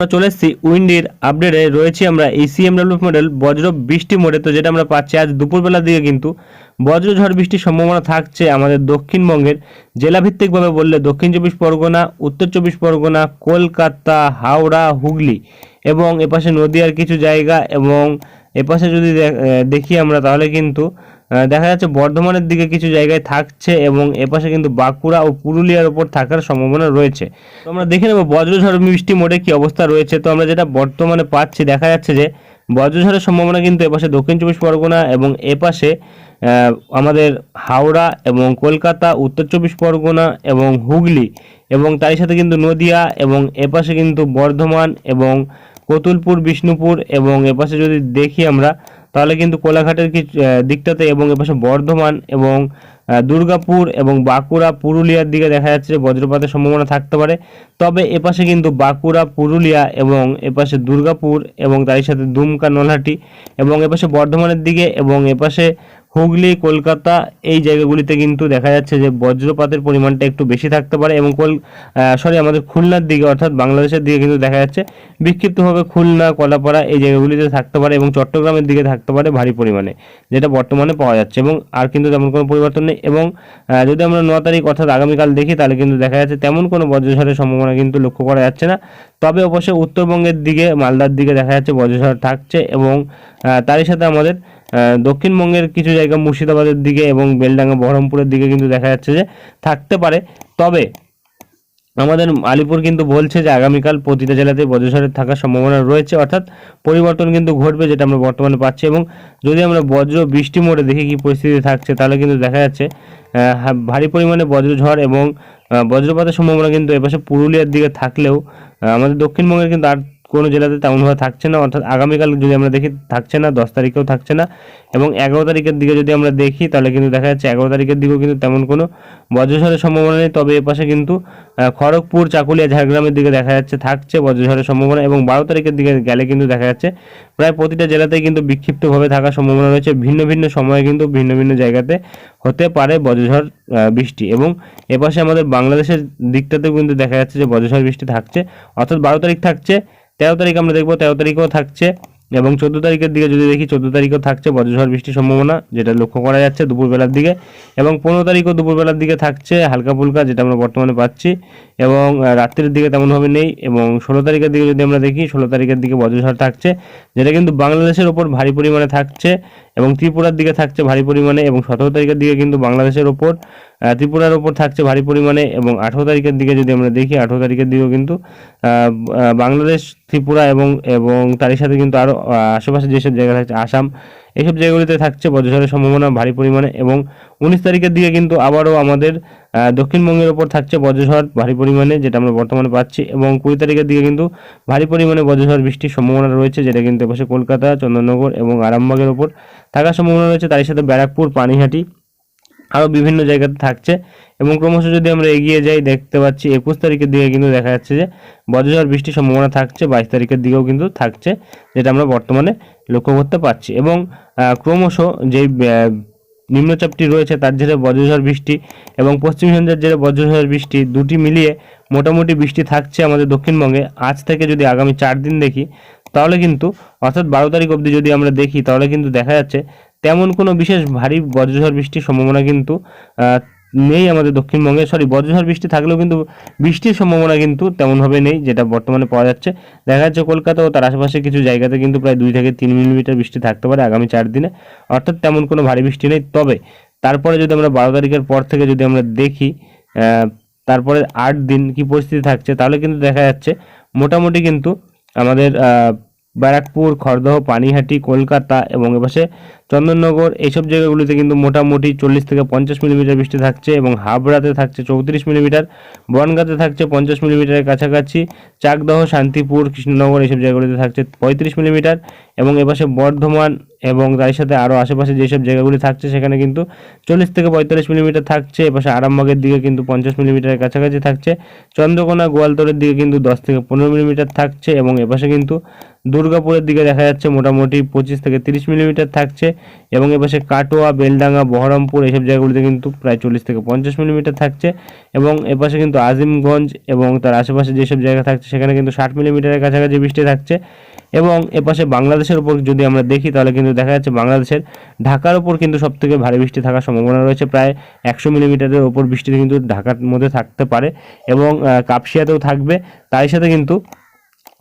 আমরা চলে এসেছি উইন্ডির আপডেটে। রয়েছি আমরা এই সিএমডাব্লিউ মডেল বজ্র বৃষ্টি মোডে তো যেটা আমরা পাচ্ছি আজ দুপুরবেলার দিকে কিন্তু বজ্র ঝড় বৃষ্টির সম্ভাবনা থাকছে আমাদের দক্ষিণবঙ্গের। জেলাভিত্তিকভাবে বললে দক্ষিণ চব্বিশ পরগনা, উত্তর চব্বিশ পরগনা, কলকাতা, হাওড়া, হুগলি এবং এপাশে নদীয়ার কিছু জায়গা এবং এপাশে যদি দেখি আমরা তাহলে কিন্তু দেখা যাচ্ছে বর্ধমানের দিকে কিছু জায়গায় থাকছে এবং এপাশে কিন্তু বাঁকুড়া ও পুরুলিয়ার ওপর থাকার সম্ভাবনা রয়েছে। তো আমরা দেখে নেব, বজ্রঝড় বৃষ্টি মোডে কি অবস্থা রয়েছে? তো আমরা যেটা বর্তমানে পাচ্ছি, দেখা যাচ্ছে যে বজ্রঝড়ের সম্ভাবনা কিন্তু এপাশে দক্ষিণ চব্বিশ পরগনা এবং এপাশে আমাদের হাওড়া এবং কলকাতা, উত্তর চব্বিশ পরগনা এবং হুগলি এবং তারই সাথে কিন্তু নদিয়া এবং এপাশে কিন্তু বর্ধমান এবং কতুলপুর, বিষ্ণুপুর এবং এপাশে যদি দেখি আমরা তাহলে কিন্তু কোলাঘাটের দিকটাতে এবং এপাশে বর্ধমান এবং দুর্গাপুর এবং বাঁকুড়া, পুরুলিয়ার দিকে দেখা যাচ্ছে যে বজ্রপাতের সম্ভাবনা থাকতে পারে। তবে এপাশে কিন্তু বাঁকুড়া, পুরুলিয়া এবং এপাশে দুর্গাপুর এবং তারই সাথে দুমকা, নলহাটি এবং এপাশে বর্ধমানের দিকে এবং এপাশে হুগলি, কলকাতা এই জায়গাগুলিতে কিন্তু দেখা যাচ্ছে যে বজ্রপাতের পরিমাণটা একটু বেশি থাকতে পারে এবং কল সরি আমাদের খুলনার দিকে অর্থাৎ বাংলাদেশের দিকে কিন্তু দেখা যাচ্ছে বিক্ষিপ্তভাবে খুলনা, কলাপাড়া এই জায়গাগুলিতে থাকতে পারে এবং চট্টগ্রামের দিকে থাকতে পারে ভারী পরিমাণে, যেটা বর্তমানে পাওয়া যাচ্ছে এবং আর কিন্তু তেমন কোনো পরিবর্তন নেই এবং যদি আমরা ন তারিখ অর্থাৎ আগামীকাল দেখি তাহলে কিন্তু দেখা যাচ্ছে তেমন কোনো বজ্রঝড়ের সম্ভাবনা কিন্তু লক্ষ্য করা যাচ্ছে না। তবে অবশ্যই উত্তরবঙ্গের দিকে, মালদার দিকে দেখা যাচ্ছে বজ্রঝড় থাকছে এবং তারই সাথে আমাদের দক্ষিণবঙ্গের কিছু জায়গা মুর্শিদাবাদের দিকে এবং বেলডাঙ্গা, বহরমপুরের দিকে কিন্তু দেখা যাচ্ছে যে থাকতে পারে। তবে আমাদের আলিপুর কিন্তু বলছে যে আগামীকাল প্রতিটা জেলাতে বজ্রঝড়ের থাকার সম্ভাবনা রয়েছে, অর্থাৎ পরিবর্তন কিন্তু ঘটবে যেটা আমরা বর্তমানে পাচ্ছি এবং যদি আমরা বজ্র বৃষ্টি মোড়ে দেখি কি পরিস্থিতি থাকছে, তাহলে কিন্তু দেখা যাচ্ছে ভারী পরিমাণে বজ্রঝড় এবং বজ্রপাতের সম্ভাবনা কিন্তু এপাশে পুরুলিয়ার দিকে থাকলেও আমাদের দক্ষিণবঙ্গের কিন্তু আর কোনো জেলাতে তেমনভাবে থাকছে না, অর্থাৎ আগামীকাল যদি আমরা দেখি থাকছে না, দশ তারিখেও থাকছে না, এবং এগারো তারিখের দিকে যদি আমরা দেখি, তাহলে কিন্তু দেখা যাচ্ছে এগারো তারিখের দিকেও কিন্তু তেমন কোনো বজ্রঝড়ের সম্ভাবনা নেই। তবে এপাশে কিন্তু খড়গপুর, চাকুলিয়া, ঝাড়গ্রামের দিকে দেখা যাচ্ছে থাকছে বজ্রঝড়ের সম্ভাবনা, এবং বারো তারিখের দিকে গেলে কিন্তু দেখা যাচ্ছে প্রায় প্রতিটা জেলাতেই কিন্তু বিক্ষিপ্তভাবে থাকার সম্ভাবনা রয়েছে। ভিন্ন ভিন্ন সময়ে কিন্তু ভিন্ন ভিন্ন জায়গাতে হতে পারে বজ্রঝড় বৃষ্টি, এবং এপাশে আমাদের বাংলাদেশের দিকটাতেও কিন্তু দেখা যাচ্ছে যে বজ্রঝড় বৃষ্টি থাকছে। অর্থাৎ বারো তারিখ থাকছে তেরো তারিখ আমরা দেখব, তেরো তারিখও থাকছে এবং চোদ্দ তারিখের দিকে যদি দেখি, চোদ্দ তারিখও থাকছে বজ্রঝড় বৃষ্টির সম্ভাবনা, যেটা লক্ষ্য করা যাচ্ছে দুপুরবেলার দিকে এবং পনেরো তারিখও দুপুরবেলার দিকে থাকছে, হালকা ফুলকা, যেটা আমরা বর্তমানে পাচ্ছি এবং রাত্রির দিকে তেমনভাবে নেই এবং ষোলো তারিখের দিকে যদি আমরা দেখি, ষোলো তারিখের দিকে বজ্রঝড় থাকছে, যেটা কিন্তু বাংলাদেশের ওপর ভারী পরিমাণে থাকছে এবং ত্রিপুরার দিকে থাকছে ভারী পরিমাণে এবং সতেরো তারিখের দিকে কিন্তু বাংলাদেশের ওপর ত্রিপুরার ওপর থাকছে ভারী পরিমাণে এবং আঠেরো তারিখের দিকে যদি আমরা দেখি, আঠেরো তারিখের দিকেও কিন্তু বাংলাদেশ, ত্রিপুরা এবং এবং তারই সাথে কিন্তু আরও আশেপাশে যেসব জায়গা থাকছে, আসাম এইসব জায়গাগুলিতে থাকছে বজ্রঝড়ের সম্ভাবনা ভারী পরিমাণে এবং উনিশ তারিখের দিকে কিন্তু আবারও আমাদের দক্ষিণবঙ্গের ওপর থাকছে বজ্রঝড় ভারী পরিমাণে, যেটা আমরা বর্তমানে পাচ্ছি এবং কুড়ি তারিখের দিকে কিন্তু ভারী পরিমাণে বজ্রঝড় বৃষ্টির সম্ভাবনা রয়েছে, যেটা কিন্তু এপাশে কলকাতা, চন্দননগর এবং আরামবাগের ওপর থাকার সম্ভাবনা রয়েছে। তারই সাথে ব্যারাকপুর, পানিহাটি আরও বিভিন্ন জায়গাতে থাকছে। এবং ক্রমশ যদি আমরা এগিয়ে যাই, দেখতে পাচ্ছি একুশ তারিখের দিকে কিন্তু দেখা যাচ্ছে যে, বজ্রঝড় বৃষ্টির সম্ভাবনা থাকছে, বাইশ তারিখের দিকেও কিন্তু থাকছে, যেটা আমরা বর্তমানে লক্ষ্য করতে পারছি। এবং ক্রমশ যেই নিম্নচাপটি রয়েছে, তার জেরে বজ্রঝড় বৃষ্টি এবং পশ্চিম সন্ধ্যার জেরে বজ্রঝড় বৃষ্টি দুটি মিলিয়ে মোটামুটি বৃষ্টি থাকছে আমাদের দক্ষিণবঙ্গে। আজ থেকে যদি আগামী চার দিন দেখি, তাহলে কিন্তু, অর্থাৎ বারো তারিখ অবধি যদি আমরা দেখি, তাহলে কিন্তু দেখা যাচ্ছে তেমন কোনো বিশেষ ভারী বজ্রঝড় বৃষ্টির সম্ভাবনা কিন্তু নেই আমাদের দক্ষিণবঙ্গে। সরি বজ্রঝড় বৃষ্টি থাকলেও কিন্তু বৃষ্টির সম্ভাবনা কিন্তু তেমনভাবে নেই, যেটা বর্তমানে পাওয়া যাচ্ছে। দেখা যাচ্ছে কলকাতা ও তার আশেপাশে কিছু জায়গাতে কিন্তু প্রায় দুই থেকে তিন মিলিমিটার বৃষ্টি থাকতে পারে আগামী চার দিনে। অর্থাৎ তেমন কোনো ভারী বৃষ্টি নেই। তবে তারপরে যদি আমরা বারো তারিখের পর থেকে যদি আমরা দেখি তারপরে আট দিন কি পরিস্থিতি থাকছে, তাহলে কিন্তু দেখা যাচ্ছে মোটামুটি কিন্তু আমাদের ব্যারাকপুর, খড়দহ, পানিহাটি, কলকাতা এবং এপাশে চন্দননগর, এইসব জায়গাগুলিতে কিন্তু মোটামুটি চল্লিশ থেকে পঞ্চাশ মিলিমিটার বৃষ্টি থাকছে এবং হাবড়াতে থাকছে চৌত্রিশ মিলিমিটার, বনগাঁতে থাকছে পঞ্চাশ মিলিমিটারের কাছাকাছি, চাকদহ, শান্তিপুর, কৃষ্ণনগর এইসব জায়গাগুলিতে থাকছে পঁয়ত্রিশ মিলিমিটার এবং এপাশে বর্ধমান এবং তার সাথে আরও আশেপাশে যেসব জায়গাগুলি থাকছে সেখানে কিন্তু চল্লিশ থেকে পঁয়তাল্লিশ মিলিমিটার থাকছে, এপাশে আরামবাগের দিকে কিন্তু পঞ্চাশ মিলিমিটারের কাছাকাছি থাকছে, চন্দ্রকোনা গোয়ালতরের দিকে কিন্তু দশ থেকে পনেরো মিলিমিটার থাকছে এবং এপাশে কিন্তু দুর্গাপুরের দিকে দেখা যাচ্ছে মোটামুটি পঁচিশ থেকে তিরিশ মিলিমিটার থাকছে এবং এপাশে কাটোয়া, বেলডাঙ্গা, বহরমপুর এইসব জায়গাগুলিতে কিন্তু প্রায় চল্লিশ থেকে পঞ্চাশ মিলিমিটার থাকছে এবং এপাশে কিন্তু আজিমগঞ্জ এবং তার আশেপাশে যেসব জায়গা থাকছে সেখানে কিন্তু ষাট মিলিমিটারের কাছাকাছি বৃষ্টি থাকছে এবং এপাশে বাংলাদেশের উপর যদি আমরা দেখি তাহলে কিন্তু দেখা যাচ্ছে বাংলাদেশের ঢাকার উপর কিন্তু সব থেকে ভারী বৃষ্টি থাকার সম্ভাবনা রয়েছে প্রায় একশো মিলিমিটারের ওপর বৃষ্টি কিন্তু ঢাকার মধ্যে থাকতে পারে এবং কাপসিয়াতেও থাকবে। তারই সাথে কিন্তু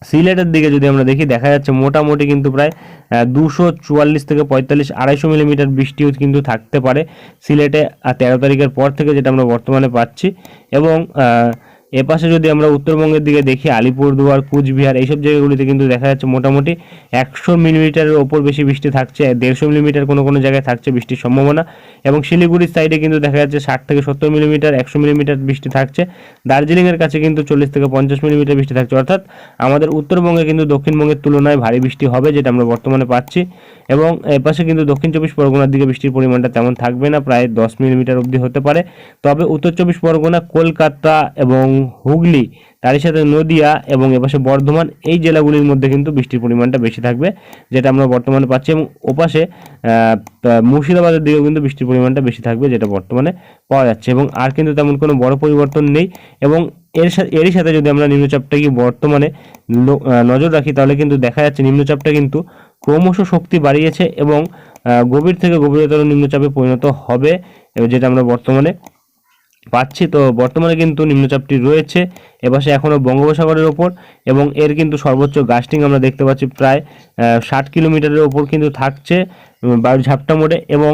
সিলেটের দিকে যদি আমরা দেখি, দেখা যাচ্ছে মোটামুটি কিন্তু প্রায় দুশো চুয়াল্লিশ থেকে পঁয়তাল্লিশ, আড়াইশো মিলিমিটার বৃষ্টিও কিন্তু থাকতে পারে সিলেটে তেরো তারিখের পর থেকে যেটা আমরা বর্তমানে পাচ্ছি এবং এপাশে যদি আমরা উত্তরবঙ্গের দিকে দেখি, আলিপুরদুয়ার, কুচবিহার, এইসব জায়গাগুলিতে কিন্তু দেখা যাচ্ছে মোটামুটি একশো মিলিমিটারের ওপর বেশি বৃষ্টি থাকছে, দেড়শো মিলিমিটার কোনো কোনো জায়গায় থাকছে বৃষ্টির সম্ভাবনা এবং শিলিগুড়ির সাইডে কিন্তু দেখা যাচ্ছে ষাট থেকে সত্তর মিলিমিটার, একশো মিলিমিটার বৃষ্টি থাকছে। দার্জিলিংয়ের কাছে কিন্তু চল্লিশ থেকে পঞ্চাশ মিলিমিটার বৃষ্টি থাকছে। অর্থাৎ আমাদের উত্তরবঙ্গে কিন্তু দক্ষিণবঙ্গের তুলনায় ভারী বৃষ্টি হবে যেটা আমরা বর্তমানে পাচ্ছি এবং এপাশে কিন্তু দক্ষিণ চব্বিশ পরগনার দিকে বৃষ্টির পরিমাণটা তেমন থাকবে না, প্রায় দশ মিলিমিটার অবধি হতে পারে। তবে উত্তর চব্বিশ পরগনা, কলকাতা এবং হুগলি, তারই সাথে নদিয়া এবং এপাশে বর্ধমান, এই জেলাগুলির মধ্যে কিন্তু বৃষ্টির পরিমাণটা বেশি থাকবে, যেটা আমরা বর্তমানে পাচ্ছি এবং ওপাশে মুর্শিদাবাদের দিকেও কিন্তু বৃষ্টির পরিমাণটা বেশি থাকবে যেটা বর্তমানে পাওয়া যাচ্ছে এবং আর কিন্তু তেমন কোনো বড় পরিবর্তন নেই এবং এর সাথে এরই সাথে যদি আমরা নিম্নচাপটা কি বর্তমানে নজর রাখি তাহলে কিন্তু দেখা যাচ্ছে নিম্নচাপটা কিন্তু ক্রমশ শক্তি বাড়িয়েছে এবং গভীর থেকে গভীরতর নিম্নচাপে পরিণত হবে যেটা আমরা বর্তমানে পাচ্ছি। তো বর্তমানে কিন্তু নিম্নচাপটি রয়েছে। এপাশে এখনও বঙ্গোপসাগরের ওপর এবং এর কিন্তু সর্বোচ্চ গাস্টিং আমরা দেখতে পাচ্ছি প্রায় ষাট কিলোমিটারের ওপর কিন্তু থাকছে। বায়ুর ঝাপটা মোড়ে এবং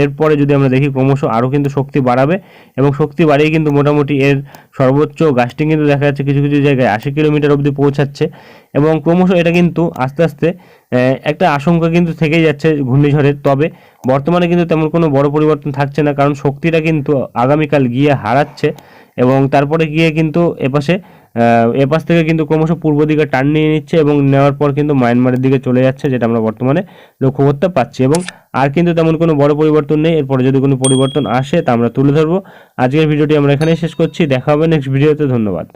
এরপরে যদি আমরা দেখি ক্রমশ আরও কিন্তু শক্তি বাড়াবে এবং শক্তি বাড়িয়ে কিন্তু মোটামুটি এর সর্বোচ্চ গাস্টিং কিন্তু দেখা যাচ্ছে কিছু কিছু জায়গায় আশি কিলোমিটার অবধি পৌঁছাচ্ছে এবং ক্রমশ এটা কিন্তু আস্তে আস্তে একটা আশঙ্কা কিন্তু থেকেই যাচ্ছে ঘূর্ণিঝড়ের। তবে বর্তমানে কিন্তু তেমন কোনো বড় পরিবর্তন থাকছে না, কারণ শক্তিটা কিন্তু আগামীকাল গিয়ে হারাচ্ছে এবং তারপরে গিয়ে কিন্তু এপাশে আহ, পাশ থেকে কিন্তু ক্রমশ পূর্ব দিকে টার্ন নিয়ে নিচ্ছে এবং নেওয়ার পর কিন্তু মায়ানমারের দিকে চলে যাচ্ছে যেটা আমরা বর্তমানে লক্ষ্য করতে পারছি। এবং আর কিন্তু তেমন কোনো বড় পরিবর্তন নেই এরপরে যদি কোনো পরিবর্তন আসে তা আমরা তুলে ধরবো। আজকের ভিডিওটি আমরা এখানেই শেষ করছি দেখা হবে নেক্সট ভিডিওতে ধন্যবাদ।